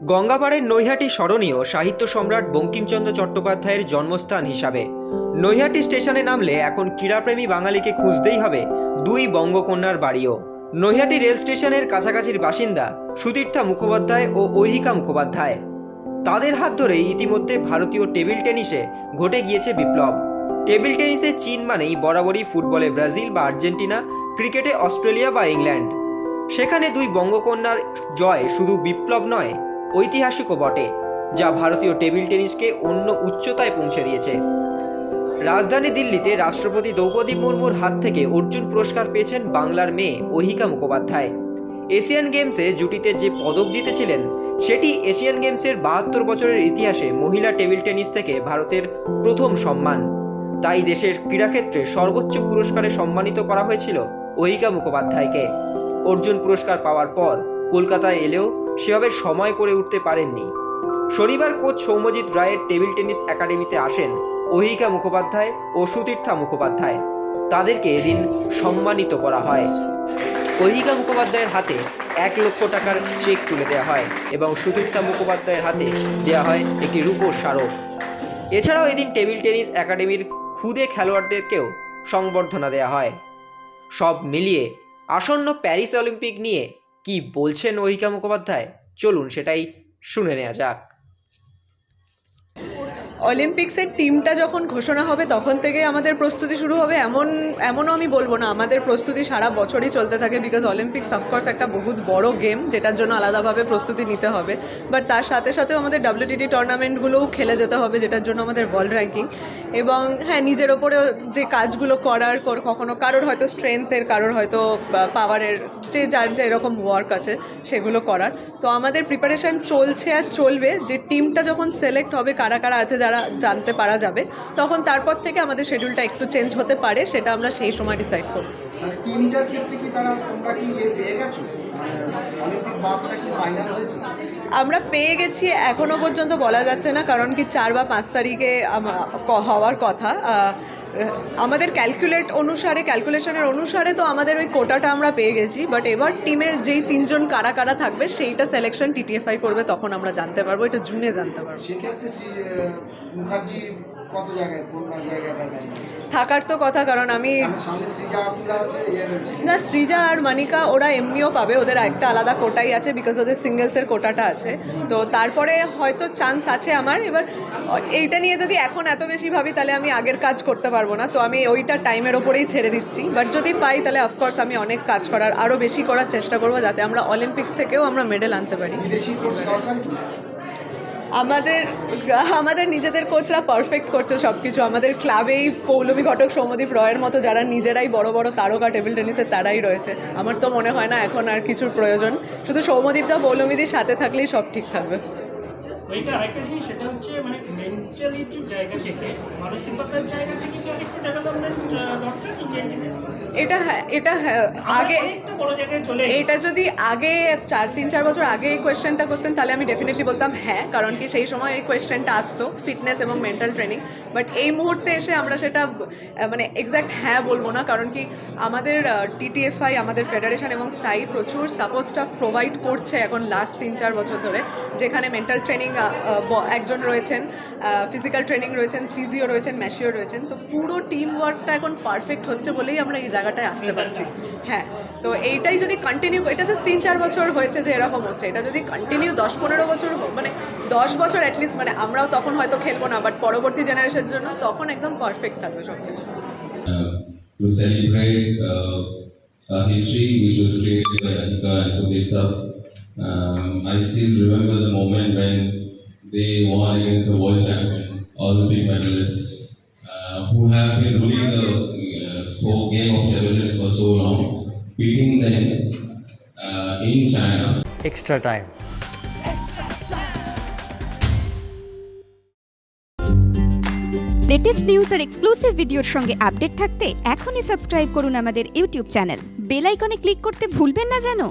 গঙ্গাপাড়ের নৈহাটি স্মরণীয় সাহিত্য সম্রাট বঙ্কিমচন্দ্র চট্টোপাধ্যায়ের জন্মস্থান হিসাবে। নৈহাটি স্টেশনে নামলে এখন ক্রীড়াপ্রেমী বাঙালিকে খুঁজতেই হবে দুই বঙ্গকন্যার বাড়িও। নৈহাটি রেল স্টেশনের কাছাকাছির বাসিন্দা সুতীর্থা মুখোপাধ্যায় ও ঐহিকা মুখোপাধ্যায়। তাদের হাত ধরেই ইতিমধ্যে ভারতীয় টেবিল টেনিসে ঘটে গিয়েছে বিপ্লব। টেবিল টেনিসে চীন মানেই বরাবরই ফুটবলে ব্রাজিল বা আর্জেন্টিনা, ক্রিকেটে অস্ট্রেলিয়া বা ইংল্যান্ড। সেখানে দুই বঙ্গকন্যার জয় শুধু বিপ্লব নয় ঐতিহাসিকও বটে, যা ভারতীয় টেবিল টেনিসকে অন্য উচ্চতায় পৌঁছে দিয়েছে। রাজধানী দিল্লিতে রাষ্ট্রপতি দ্রৌপদী মুর্মুর হাত থেকে অর্জুন পুরস্কার পেয়েছেন বাংলার মেয়ে অহিকা মুখোপাধ্যায়। এশিয়ান গেমসে জুটিতে যে পদক জিতেছিলেন, সেটি এশিয়ান গেমসের বাহাত্তর বছরের ইতিহাসে মহিলা টেবিল টেনিস থেকে ভারতের প্রথম সম্মান। তাই দেশের ক্রীড়াক্ষেত্রে সর্বোচ্চ পুরস্কারে সম্মানিত করা হয়েছিল অহিকা মুখোপাধ্যায়কে। অর্জুন পুরস্কার পাওয়ার পর কলকাতায় এলেও সেভাবে সময় করে উঠতে পারেননি। শনিবার কোচ সৌম্যজিৎ রায়ের টেবিল টেনিস একাডেমিতে আসেন অহিকা মুখোপাধ্যায় ও সুতীর্থা মুখোপাধ্যায়। তাদেরকে এদিন সম্মানিত করা হয়। অহিকা মুখোপাধ্যায়ের হাতে এক লক্ষ টাকার চেক তুলে দেওয়া হয় এবং সুতীর্থা মুখোপাধ্যায়ের হাতে দেওয়া হয় একটি রূপোর স্মারক। এছাড়াও এদিন টেবিল টেনিস একাডেমির খুদে খেলোয়াড়দেরকেও সংবর্ধনা দেওয়া হয়। সব মিলিয়ে আসন্ন প্যারিস অলিম্পিক নিয়ে কি বলছেন অহিকা মুখোপাধ্যায়? চলুন সেটাই শুনে নেওয়া যাক। অলিম্পিক্সের টিমটা যখন ঘোষণা হবে, তখন থেকে আমাদের প্রস্তুতি শুরু হবে। এমন, এমনও আমি বলব না, আমাদের প্রস্তুতি সারা বছরই চলতে থাকে বিকজ অলিম্পিক্স অফকোর্স একটা বহুত বড় গেম যেটার জন্য আলাদাভাবে প্রস্তুতি নিতে হবে। বাট তার সাথে সাথেও আমাদের ডাব্লিউটিটি টুর্নামেন্টগুলোও খেলে যেতে হবে, যেটার জন্য আমাদের ওয়ার্ল্ড র্যাঙ্কিং এবং হ্যাঁ নিজের ওপরেও যে কাজগুলো করার কর- কখনো কারোর হয়তো স্ট্রেংথের কারোর হয়তো পাওয়ারের যে যার যে এরকম ওয়ার্ক আছে, সেগুলো করার। তো আমাদের প্রিপারেশন চলছে আর চলবে। যে টিমটা যখন সিলেক্ট হবে, কারা কারা আছে যারা জানতে পারা যাবে। তখন তারপর থেকে আমাদের শিডিউলটা একটু চেঞ্জ হতে পারে, সেটা আমরা সেই সময় ডিসাইড করব। টিমটার ক্ষেত্রে কি তারা তোমরা কি পেয়ে গেছো অলিম্পিক বাপটা কি ফাইনাল হয়েছে আমরা পেয়ে গেছি এখনও পর্যন্ত বলা যাচ্ছে না কারণ কি চার বা পাঁচ তারিখে হওয়ার কথা। আমাদের ক্যালকুলেট অনুসারে ক্যালকুলেশনের অনুসারে তো আমাদের ওই কোটাটা আমরা পেয়ে গেছি বাট এবার টিমে যেই তিনজন কারা কারা থাকবে সেইটা সিলেকশন টিটিএফআই করবে তখন আমরা জানতে পারব এটা জুনে জানতে পারব। সেক্ষেত্রে মুখার্জি কত জায়গায় কোন জায়গাটা থাকার তো কথা কারণ আমি আছে ইয়ে না সৃজা আর মানিকা ওরা এমনিও পাবে ওদের একটা আলাদা কোটাই আছে বিকজ ওদের সিঙ্গেলসের কোটাটা আছে। তো তারপরে হয়তো চান্স আছে আমার এবার এইটা নিয়ে যদি এখন এত বেশি ভাবি তাহলে আমি আগের কাজ করতে পারব না। তো আমি ওইটা টাইমের ওপরেই ছেড়ে দিচ্ছি। বাট যদি পাই তাহলে অফকোর্স আমি অনেক কাজ করার আরও বেশি করার চেষ্টা করব যাতে আমরা অলিম্পিক্স থেকেও আমরা মেডেল আনতে পারি বিদেশি কোচ দরকার কি আমাদের আমাদের নিজেদের কোচরা পারফেক্ট করছে সব কিছু আমাদের ক্লাবেই পৌলমী ঘটক সৌমদীপ রয়ের মতো যারা নিজেরাই বড় বড় তারকা টেবিল টেনিসের তারাই রয়েছে। আমার তো মনে হয় না এখন আর কিছুর প্রয়োজন। শুধু সৌমদীপ দা, পৌলমীদির সাথে থাকলেই সব ঠিক থাকবে। ওইটা আরেকটা জিনিস সেটা হচ্ছে মানে মেন্টালিটির জায়গা থেকে মানসিকতার জায়গা থেকে কি আরেকটু ডেভেলপমেন্ট দরকার এটা হ্যাঁ এটা হ্যাঁ আগে এইটা যদি আগে চার তিন চার বছর আগে এই কোয়েশ্চেনটা করতেন তাহলে আমি ডেফিনেটলি বলতাম হ্যাঁ কারণ কি সেই সময় এই কোয়েশ্চেনটা আসতো ফিটনেস এবং মেন্টাল ট্রেনিং বাট এই মুহূর্তে এসে আমরা সেটা মানে এক্স্যাক্ট হ্যাঁ বলব না কারণ কি আমাদের টিটিএফআই আমাদের ফেডারেশন এবং সাই প্রচুর সাপোর্ট স্টাফ প্রোভাইড করছে এখন লাস্ট তিন চার বছর ধরে যেখানে মেন্টাল ট্রেনিং একজন রয়েছেন ফিজিক্যাল ট্রেনিং রয়েছেন ফিজিও রয়েছেন ম্যাশিও রয়েছেন তো পুরো টিম ওয়ার্কটা এখন পারফেক্ট হচ্ছে বলেই আমরা এই জায়গাটায় আসতে পারছি। হ্যাঁ তো এইটাই যদি কন্টিনিউ এটা জাস্ট তিন চার বছর হয়েছে যে এরকম হচ্ছে। এটা যদি কন্টিনিউ দশ পনেরো বছর মানে দশ বছর অ্যাটলিস্ট মানে আমরাও তখন হয়তো খেলব না বাট পরবর্তী জেনারেশনের জন্য তখন একদম পারফেক্ট থাকবে সব কিছু uh, to celebrate uh, a history which was created by Radhika and Sudhita. Um, I still remember the moment when they won against the world champion, Olympic medalists, uh, who have been ruling the uh, sport game of table tennis for so long, beating them uh, in China. extra time. Latest news R exclusive ভিডিওর সঙ্গে update থাকতে এখনই subscribe করুন আমাদের YouTube channel bell আইকনে click করতে ভুলবেন না জানো